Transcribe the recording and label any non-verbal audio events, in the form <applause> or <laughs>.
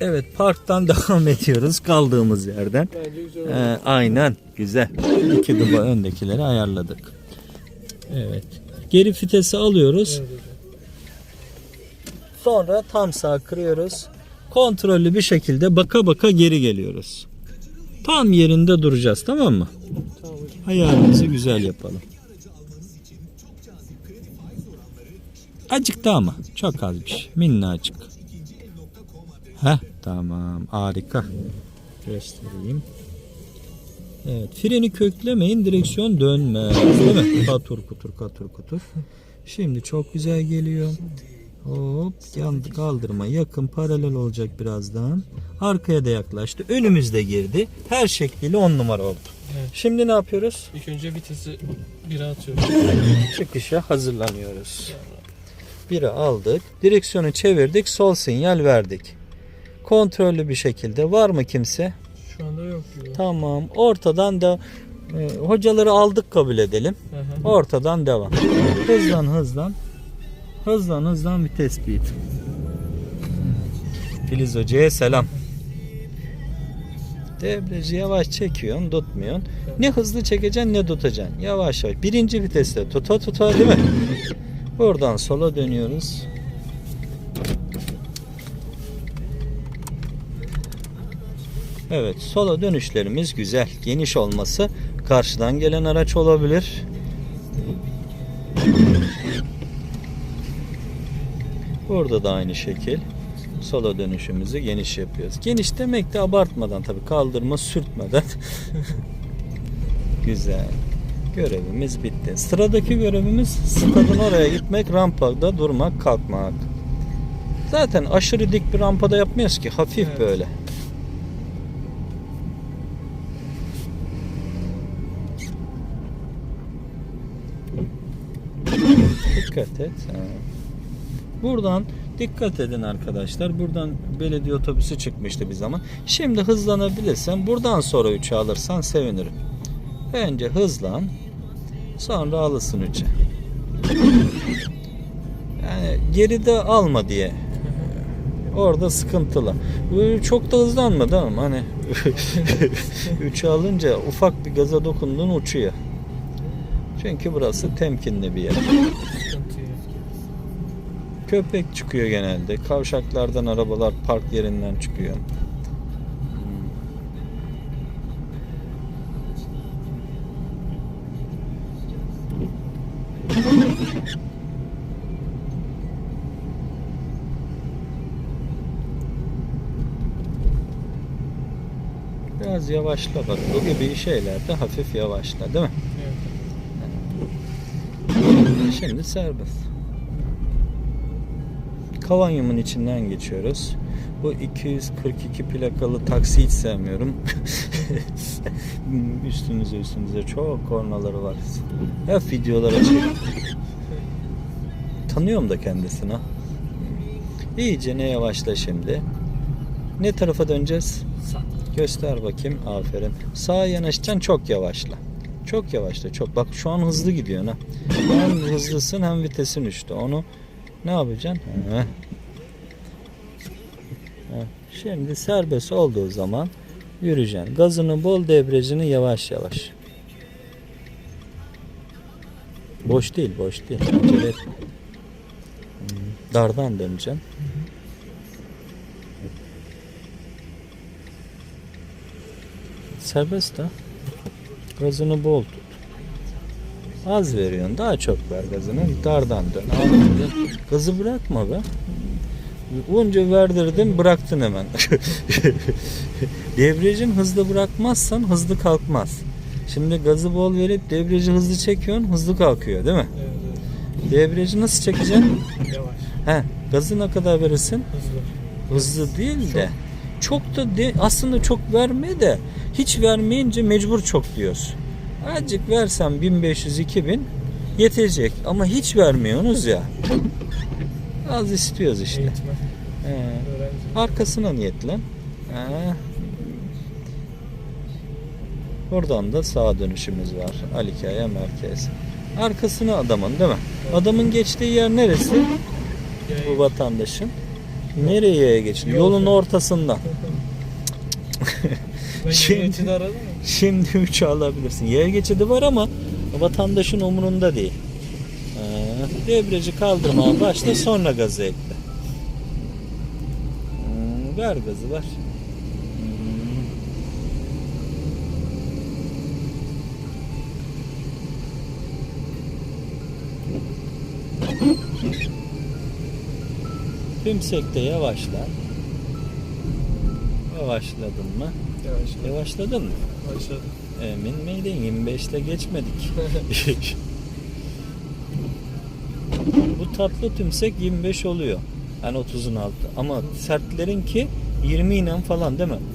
Evet parktan <laughs> devam ediyoruz kaldığımız yerden. Bence güzel oldu. Ee, aynen güzel. İki duba öndekileri ayarladık. Evet. Geri vitesi alıyoruz. Evet. Sonra tam sağ kırıyoruz. Kontrollü bir şekilde baka baka geri geliyoruz. Tam yerinde duracağız tamam mı? Tamam. Ayarımızı güzel yapalım. Acık da ama çok az bir şey. Minnacık. Heh tamam harika. Göstereyim. Evet freni köklemeyin direksiyon dönmez değil mi? <laughs> Katur kutur katur kutur. Şimdi çok güzel geliyor. Hop yandı kaldırma yakın paralel olacak birazdan. Arkaya da yaklaştı. Önümüzde girdi. Her şekliyle on numara oldu. Evet. Şimdi ne yapıyoruz? İlk önce vitesi 1'e atıyoruz. çıkışa hazırlanıyoruz. Biri aldık. Direksiyonu çevirdik. Sol sinyal verdik. Kontrollü bir şekilde. Var mı kimse? Şu anda yok gibi. Tamam. Ortadan da e, hocaları aldık kabul edelim. Hı hı. Ortadan devam. Hızlan hızlan. Hızlan hızlan vites beat. Filiz Hoca'ya selam. Debriyajı yavaş çekiyorsun, tutmuyorsun. Ne hızlı çekeceksin ne tutacaksın. Yavaş yavaş. Birinci viteste tuta tuta değil mi? Buradan sola dönüyoruz. Evet, sola dönüşlerimiz güzel. Geniş olması karşıdan gelen araç olabilir. Burada da aynı şekil. Sola dönüşümüzü geniş yapıyoruz. Geniş demek de abartmadan tabii kaldırma sürtmeden. <laughs> Güzel. Görevimiz bitti. Sıradaki görevimiz stadın oraya gitmek, rampada durmak, kalkmak. Zaten aşırı dik bir rampada yapmıyoruz ki. Hafif Evet. böyle. Dikkat et. Buradan dikkat edin arkadaşlar. Buradan belediye otobüsü çıkmıştı bir zaman. Şimdi hızlanabilirsen buradan sonra 3'e alırsan sevinirim. Önce hızlan. Sonra alırsın 3'e. Yani geride alma diye. Orada sıkıntılı. Çok da hızlanmadı ama hani <laughs> 3'e alınca ufak bir gaza dokunduğun uçuyor. Çünkü burası temkinli bir yer. Köpek çıkıyor genelde. Kavşaklardan arabalar park yerinden çıkıyor. Biraz yavaşla bak. Bu gibi şeylerde hafif yavaşla değil mi? Şimdi serbest. Kavanyumun içinden geçiyoruz. Bu 242 plakalı taksi hiç sevmiyorum. <laughs> üstünüze üstünüze çok kornaları var. Hep videolara çek. Tanıyorum da kendisini. İyice ne yavaşla şimdi. Ne tarafa döneceğiz? Sağ. Göster bakayım. Aferin. Sağa yanaşacaksın çok yavaşla. Çok yavaşla çok. Bak şu an hızlı gidiyorsun ha. Hem hızlısın hem vitesin düştü. Onu ne yapacaksın? Heh. Heh. Şimdi serbest olduğu zaman yürüyeceksin. Gazını bol debriyajını yavaş yavaş. Boş değil boş değil. Acele. Hmm, Dardan döneceksin. Serbest ha. Gazını bol tut. Az veriyorsun. Daha çok ver gazını. Dardan dön. Gazı bırakma be. Onca verdirdin bıraktın hemen. <laughs> Debriyajın hızlı bırakmazsan hızlı kalkmaz. Şimdi gazı bol verip debriyajı hızlı çekiyorsun hızlı kalkıyor değil mi? Evet, Debriyajı nasıl çekeceksin? Yavaş. He, gazı ne kadar verirsin? Hızlı. hızlı değil de çok da de, aslında çok verme de hiç vermeyince mecbur çok diyoruz. Azıcık versen 1500-2000 yetecek ama hiç vermiyorsunuz ya. Az istiyoruz işte. Öğrenci. Arkasına niyetlen. He. Buradan da sağa dönüşümüz var. Alikaya merkez. Arkasına adamın değil mi? Adamın geçtiği yer neresi? Bu vatandaşın. Nereye <laughs> geçidi? Yolun ortasında. Şimdi- Şimdi... için aradım mı? Şimdi 3'ü alabilirsin. Yaya geçidi var ama vatandaşın umurunda değil. Ee, debriyajı kaldırmaya başla sonra gazı ekle. Hmm, ver gazı ver. Tümsekte yavaşla. Yavaşladın mı? Yavaş yavaş. Yavaşladın mı? Başladım. Emin miydin? 25'te geçmedik. <laughs> Bu tatlı tümsek 25 oluyor. Yani 30'un altı. Ama sertlerin ki 20 ile falan değil mi?